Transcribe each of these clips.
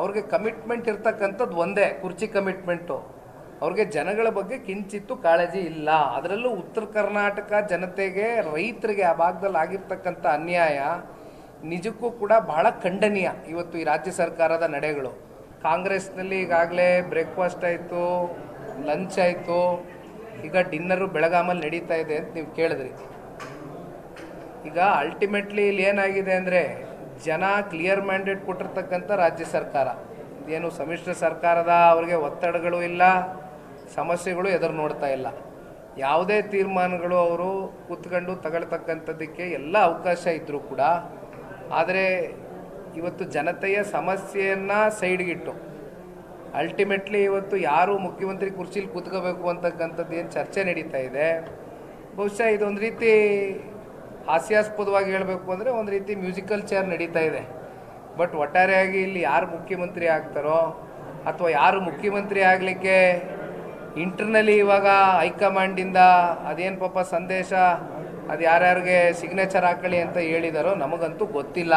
ಅವ್ರಿಗೆ ಕಮಿಟ್ಮೆಂಟ್ ಇರ್ತಕ್ಕಂಥದ್ದು ಒಂದೇ, ಕುರ್ಚಿ ಕಮಿಟ್ಮೆಂಟು ಅವ್ರಿಗೆ ಜನಗಳ ಬಗ್ಗೆ ಕಿಂಚಿತ್ತು ಕಾಳಜಿ ಇಲ್ಲ. ಅದರಲ್ಲೂ ಉತ್ತರ ಕರ್ನಾಟಕ ಜನತೆಗೆ, ರೈತರಿಗೆ ಆ ಭಾಗದಲ್ಲಿ ಆಗಿರ್ತಕ್ಕಂಥ ಅನ್ಯಾಯ ನಿಜಕ್ಕೂ ಕೂಡ ಬಹಳ ಖಂಡನೀಯ ಇವತ್ತು ಈ ರಾಜ್ಯ ಸರ್ಕಾರದ ನಡೆಗಳು. ಕಾಂಗ್ರೆಸ್ನಲ್ಲಿ ಈಗಾಗಲೇ ಬ್ರೇಕ್ಫಾಸ್ಟ್ ಆಯಿತು ಲಂಚ್ ಆಯಿತು. ಈಗ ಡಿನ್ನರು ಬೆಳಗಾಮಲ್ಲಿ ನಡೀತಾ ಇದೆ ಅಂತ ನೀವು ಕೇಳಿದ್ರಿ. ಈಗ ಅಲ್ಟಿಮೇಟ್ಲಿ ಇಲ್ಲಿ ಏನಾಗಿದೆ ಅಂದರೆ ಜನ ಕ್ಲಿಯರ್ ಮ್ಯಾಂಡೇಟ್ ಕೊಟ್ಟಿರ್ತಕ್ಕಂಥ ರಾಜ್ಯ ಸರ್ಕಾರ. ಏನು ಸಮ್ಮಿಶ್ರ ಸರ್ಕಾರದ ಅವ್ರಿಗೆ ಒತ್ತಡಗಳು ಇಲ್ಲ, ಸಮಸ್ಯೆಗಳು ಎದುರು ನೋಡ್ತಾ ಇಲ್ಲ. ಯಾವುದೇ ತೀರ್ಮಾನಗಳು ಅವರು ಕೂತ್ಕೊಂಡು ತಗೊಳ್ತಕ್ಕಂಥದ್ದಕ್ಕೆ ಎಲ್ಲ ಅವಕಾಶ ಇದ್ದರೂ ಕೂಡ, ಆದರೆ ಇವತ್ತು ಜನತೆಯ ಸಮಸ್ಯೆಯನ್ನು ಸೈಡ್ಗಿಟ್ಟು ಅಲ್ಟಿಮೇಟ್ಲಿ ಇವತ್ತು ಯಾರು ಮುಖ್ಯಮಂತ್ರಿ ಕುರ್ಚಿಲಿ ಕೂತ್ಕೋಬೇಕು ಅಂತಕ್ಕಂಥದ್ದು ಏನು ಚರ್ಚೆ ನಡೀತಾ ಇದೆ, ಬಹುಶಃ ಇದೊಂದು ರೀತಿ ಹಾಸ್ಯಾಸ್ಪದವಾಗಿ ಹೇಳಬೇಕು ಅಂದರೆ ಒಂದು ರೀತಿ ಮ್ಯೂಸಿಕಲ್ ಚೇರ್ ನಡೀತಾ ಇದೆ. ಬಟ್ ಒಟ್ಟಾರೆಯಾಗಿ ಇಲ್ಲಿ ಯಾರು ಮುಖ್ಯಮಂತ್ರಿ ಆಗ್ತಾರೋ ಅಥವಾ ಯಾರು ಮುಖ್ಯಮಂತ್ರಿ ಆಗಲಿಕ್ಕೆ ಇಂಟರ್ನಲಿ ಇವಾಗ ಹೈಕಮಾಂಡಿಂದ ಅದೇನು ಪಾಪ ಸಂದೇಶ, ಅದು ಯಾರ್ಯಾರಿಗೆ ಸಿಗ್ನೇಚರ್ ಹಾಕೊಳ್ಳಿ ಅಂತ ಹೇಳಿದಾರೋ ನಮಗಂತೂ ಗೊತ್ತಿಲ್ಲ.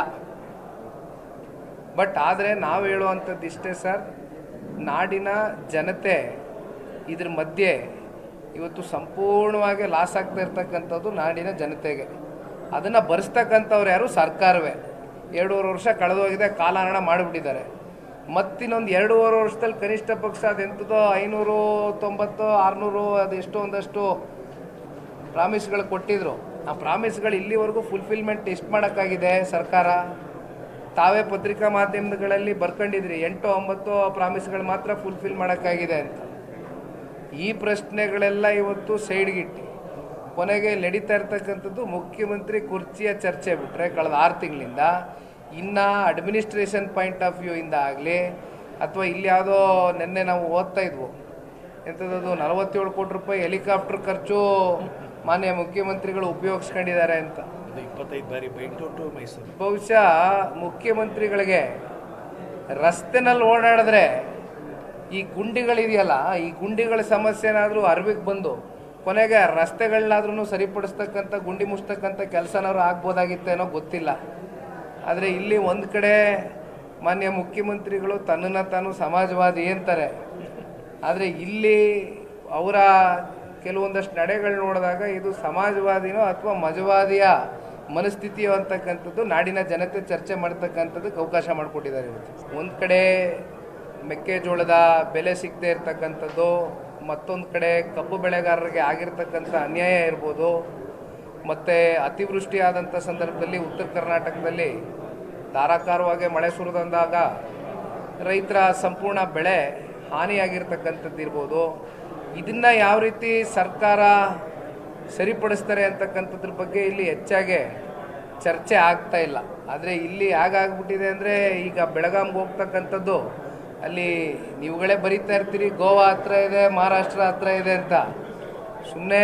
ಬಟ್ ಆದರೆ ನಾವು ಹೇಳುವಂಥದ್ದು ಇಷ್ಟೇ ಸರ್, ನಾಡಿನ ಜನತೆ ಇದ್ರ ಮಧ್ಯೆ ಇವತ್ತು ಸಂಪೂರ್ಣವಾಗಿ ಲಾಸ್ ಆಗ್ತಾ ಇರ್ತಕ್ಕಂಥದ್ದು ನಾಡಿನ ಜನತೆಗೆ. ಅದನ್ನು ಭರಿಸ್ತಕ್ಕಂಥವ್ರು ಯಾರು? ಸರ್ಕಾರವೇ. ಎರಡೂವರೆ ವರ್ಷ ಕಳೆದೋಗಿದೆ ಕಾಲಹರಣ ಮಾಡಿಬಿಟ್ಟಿದ್ದಾರೆ. ಮತ್ತಿನ್ನೊಂದು ಎರಡೂವರೆ ವರ್ಷದಲ್ಲಿ ಕನಿಷ್ಠ ಪಕ್ಷ ಅದೆಂಥದೋ ಐನೂರು ತೊಂಬತ್ತು ಆರುನೂರು ಅದೆಷ್ಟೋ ಒಂದಷ್ಟು ಪ್ರಾಮಿಸ್ಗಳು ಕೊಟ್ಟಿದ್ರು. ಆ ಪ್ರಾಮಿಸ್ಗಳು ಇಲ್ಲಿವರೆಗೂ ಫುಲ್ಫಿಲ್ಮೆಂಟ್ ಎಷ್ಟು ಮಾಡೋಕ್ಕಾಗಿದೆ ಸರ್ಕಾರ. ತಾವೇ ಪತ್ರಿಕಾ ಮಾಧ್ಯಮಗಳಲ್ಲಿ ಬರ್ಕೊಂಡಿದ್ರಿ ಎಂಟು ಒಂಬತ್ತು ಪ್ರಾಮಿಸ್ಗಳು ಮಾತ್ರ ಫುಲ್ಫಿಲ್ ಮಾಡೋಕ್ಕಾಗಿದೆ ಅಂತ. ಈ ಪ್ರಶ್ನೆಗಳೆಲ್ಲ ಇವತ್ತು ಸೈಡ್ಗಿಟ್ಟು. ಕೊನೆಗೆ ನಡೀತಾ ಇರ್ತಕ್ಕಂಥದ್ದು ಮುಖ್ಯಮಂತ್ರಿ ಕುರ್ಚಿಯ ಚರ್ಚೆ ಬಿಟ್ಟರೆ ಕಳೆದ ಆರು ತಿಂಗಳಿಂದ. ಇನ್ನು ಅಡ್ಮಿನಿಸ್ಟ್ರೇಷನ್ ಪಾಯಿಂಟ್ ಆಫ್ ವ್ಯೂ ಇಂದ ಆಗಲಿ ಅಥವಾ ಇಲ್ಲಿ ಯಾವುದೋ ನಿನ್ನೆ ನಾವು ಓದ್ತಾ ಇದ್ವು ಎಂಥದ್ದು ನಲವತ್ತೇಳು ಕೋಟಿ ರೂಪಾಯಿ ಹೆಲಿಕಾಪ್ಟರ್ ಖರ್ಚು ಮಾನ್ಯ ಮುಖ್ಯಮಂತ್ರಿಗಳು ಉಪಯೋಗಿಸ್ಕೊಂಡಿದ್ದಾರೆ ಅಂತ. ಇಪ್ಪತ್ತೈದು ಬಾರಿ ಬೆಂಗಳೂರು ಮೈಸೂರು. ಬಹುಶಃ ಮುಖ್ಯಮಂತ್ರಿಗಳಿಗೆ ರಸ್ತೆನಲ್ಲಿ ಓಡಾಡಿದ್ರೆ ಈ ಗುಂಡಿಗಳಿದೆಯಲ್ಲ ಈ ಗುಂಡಿಗಳ ಸಮಸ್ಯೆನಾದರೂ ಅರಿವಿಗೆ ಬಂದು ಕೊನೆಗೆ ರಸ್ತೆಗಳನ್ನಾದ್ರೂ ಸರಿಪಡಿಸ್ತಕ್ಕಂಥ, ಗುಂಡಿ ಮುಚ್ತಕ್ಕಂಥ ಕೆಲಸನಾದ್ರು ಆಗ್ಬೋದಾಗಿತ್ತೇನೋ ಗೊತ್ತಿಲ್ಲ. ಆದರೆ ಇಲ್ಲಿ ಒಂದು ಕಡೆ ಮಾನ್ಯ ಮುಖ್ಯಮಂತ್ರಿಗಳು ತನ್ನನ್ನು ತಾನು ಸಮಾಜವಾದಿ ಅಂತಾರೆ. ಆದರೆ ಇಲ್ಲಿ ಅವರ ಕೆಲವೊಂದಷ್ಟು ನಡೆಗಳು ನೋಡಿದಾಗ ಇದು ಸಮಾಜವಾದಿನೋ ಅಥವಾ ಮಜವಾದಿಯ ಮನಸ್ಥಿತಿಯೋ ಅಂತಕ್ಕಂಥದ್ದು ನಾಡಿನ ಜನತೆ ಚರ್ಚೆ ಮಾಡ್ತಕ್ಕಂಥದ್ದಕ್ಕೆ ಅವಕಾಶ ಮಾಡಿಕೊಟ್ಟಿದ್ದಾರೆ ಇವತ್ತು. ಒಂದು ಕಡೆ ಮೆಕ್ಕೆಜೋಳದ ಬೆಲೆ ಸಿಗದೆ ಇರತಕ್ಕಂಥದ್ದು ಮತ್ತೊಂದು ಕಡೆ ಕಬ್ಬು ಬೆಳೆಗಾರರಿಗೆ ಆಗಿರ್ತಕ್ಕಂಥ ಅನ್ಯಾಯ ಇರ್ಬೋದು, ಮತ್ತು ಅತಿವೃಷ್ಟಿ ಆದಂಥ ಸಂದರ್ಭದಲ್ಲಿ ಉತ್ತರ ಕರ್ನಾಟಕದಲ್ಲಿ ಧಾರಾಕಾರವಾಗಿ ಮಳೆ ಸುರಿದಂದಾಗ ರೈತರ ಸಂಪೂರ್ಣ ಬೆಳೆ ಹಾನಿಯಾಗಿರ್ತಕ್ಕಂಥದ್ದು ಇರ್ಬೋದು. ಇದನ್ನು ಯಾವ ರೀತಿ ಸರ್ಕಾರ ಸರಿಪಡಿಸ್ತಾರೆ ಅಂತಕ್ಕಂಥದ್ರ ಬಗ್ಗೆ ಇಲ್ಲಿ ಹೆಚ್ಚಾಗಿ ಚರ್ಚೆ ಆಗ್ತಾ ಇಲ್ಲ. ಆದರೆ ಇಲ್ಲಿ ಹೇಗಾಗ್ಬಿಟ್ಟಿದೆ ಅಂದರೆ ಈಗ ಬೆಳಗಾಂಗೆ ಹೋಗ್ತಕ್ಕಂಥದ್ದು ಅಲ್ಲಿ ನೀವುಗಳೇ ಬರೀತಾ ಇರ್ತೀರಿ, ಗೋವಾ ಹತ್ರ ಇದೆ, ಮಹಾರಾಷ್ಟ್ರ ಹತ್ರ ಇದೆ ಅಂತ. ಸುಮ್ಮನೆ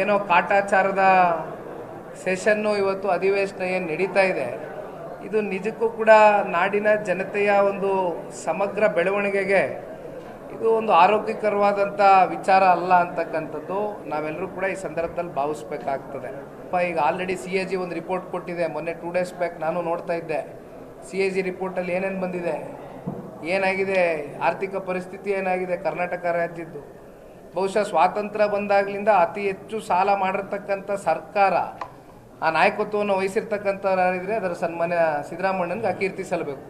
ಏನೋ ಕಾಟಾಚಾರದ ಸೆಷನ್ನು ಇವತ್ತು ಅಧಿವೇಶನ ಏನು ನಡೀತಾ ಇದೆ. ಇದು ನಿಜಕ್ಕೂ ಕೂಡ ನಾಡಿನ ಜನತೆಯ ಒಂದು ಸಮಗ್ರ ಬೆಳವಣಿಗೆಗೆ ಇದು ಒಂದು ಆರೋಗ್ಯಕರವಾದಂಥ ವಿಚಾರ ಅಲ್ಲ ಅಂತಕ್ಕಂಥದ್ದು ನಾವೆಲ್ಲರೂ ಕೂಡ ಈ ಸಂದರ್ಭದಲ್ಲಿ ಭಾವಿಸ್ಬೇಕಾಗ್ತದೆ. ಅಪ್ಪ, ಈಗ ಆಲ್ರೆಡಿ ಸಿ ಎ ಜಿ ಒಂದು ರಿಪೋರ್ಟ್ ಕೊಟ್ಟಿದೆ. ಮೊನ್ನೆ ಟೂ ಡೇಸ್ ಬ್ಯಾಕ್ ನಾನು ನೋಡ್ತಾ ಇದ್ದೆ. ಸಿ ಎ ಜಿ ರಿಪೋರ್ಟಲ್ಲಿ ಏನೇನು ಬಂದಿದೆ? ಏನಾಗಿದೆ? ಆರ್ಥಿಕ ಪರಿಸ್ಥಿತಿ ಏನಾಗಿದೆ? ಕರ್ನಾಟಕ ರಾಜ್ಯದ್ದು. ಬಹುಶಃ ಸ್ವಾತಂತ್ರ್ಯ ಬಂದಾಗಲಿಂದ ಅತಿ ಹೆಚ್ಚು ಸಾಲ ಮಾಡಿರ್ತಕ್ಕಂಥ ಸರ್ಕಾರ, ಆ ನಾಯಕತ್ವವನ್ನು ವಹಿಸಿರ್ತಕ್ಕಂಥವ್ರು ಯಾರಿದ್ರೆ ಅದರ ಸನ್ಮಾನ್ಯ ಸಿದ್ದರಾಮಣ್ಣನಿಗೆ ಕೀರ್ತಿ ಸಲ್ಲಬೇಕು